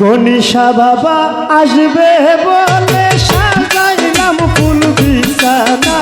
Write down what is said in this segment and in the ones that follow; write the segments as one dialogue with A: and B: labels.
A: গনিশা বাবা আসবে বলে সাজাইলাম ফুল বিছানা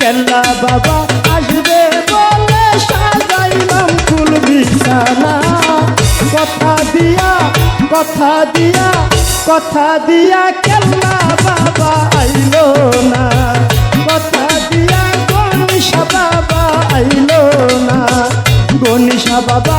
A: কেল্লা বাবা আসবে বলে সাজাইলাম ফুল বিছানা কথা দিয়া কথা দিয়া কথা দিয়া কেল্লা বাবা আইলো না। কথা দিয়া গনিশা বাবা আইলো না। গনিশা বাবা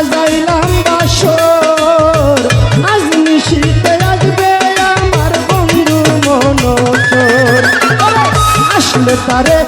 A: সাজাইলাম বাসর আজ নিশীতে আসবে আমার বন্ধু মনোচর আসলে তারে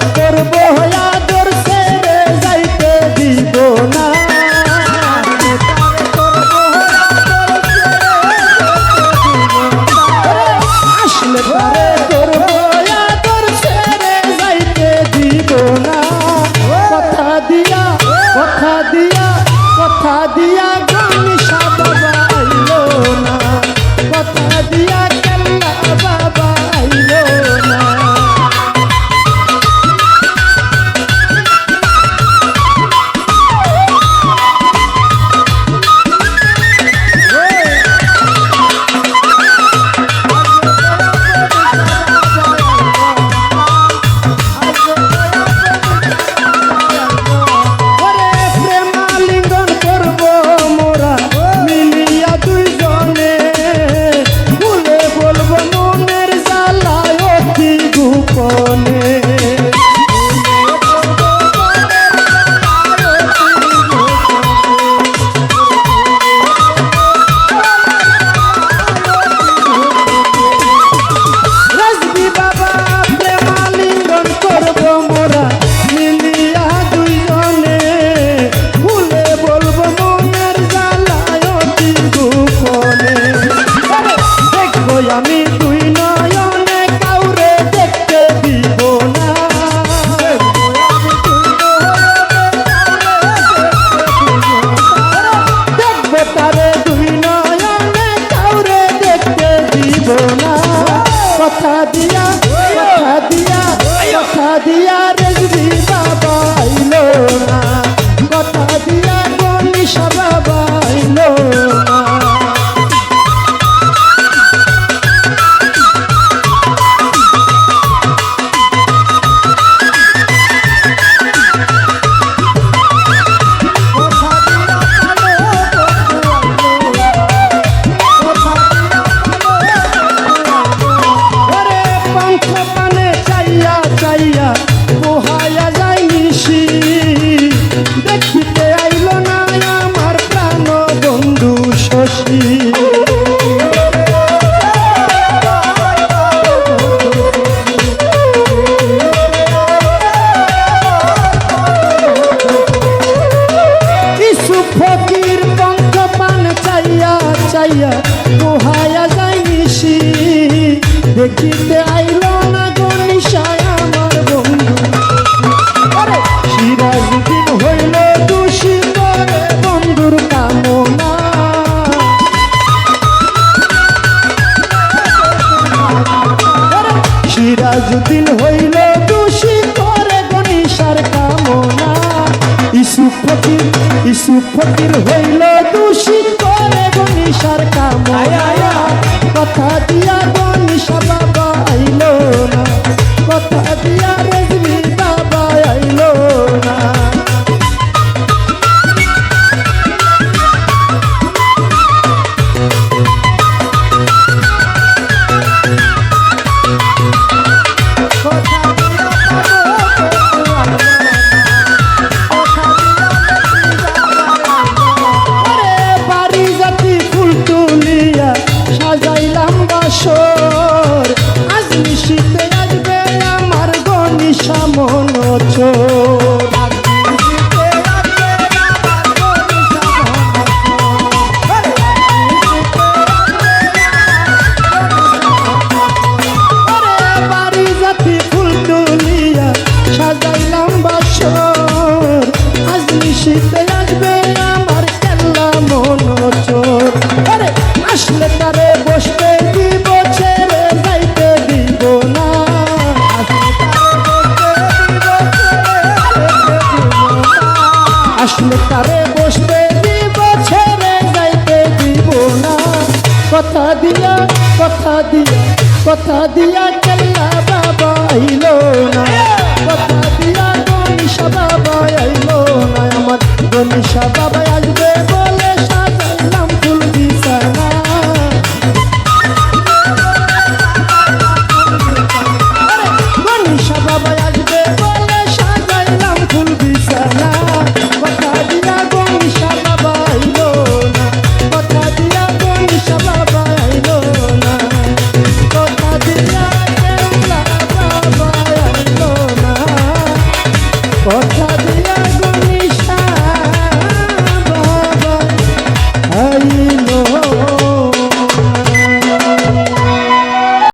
A: দিয়া কথা দিয়া কথা দিয়া রেজবি বাবা আইলো না যাইয়া পোহায়া যাইছি দেখিতে আইল না গড়ি সায় আমার বন্ধু। সিরাজ দিন হইল দোষী করে বন্ধুর কামনা। সিরাজ দিন হইল দোষী করে গণিসার কামনা। Isu Fakir, Isu Got it. আসলে তারে বসবে দিব, ছেড়ে যাইতে দিব না। কথা দিয়া কথা দিয়া কথা দিয়া কেল্লা বাবা আইল না। কথা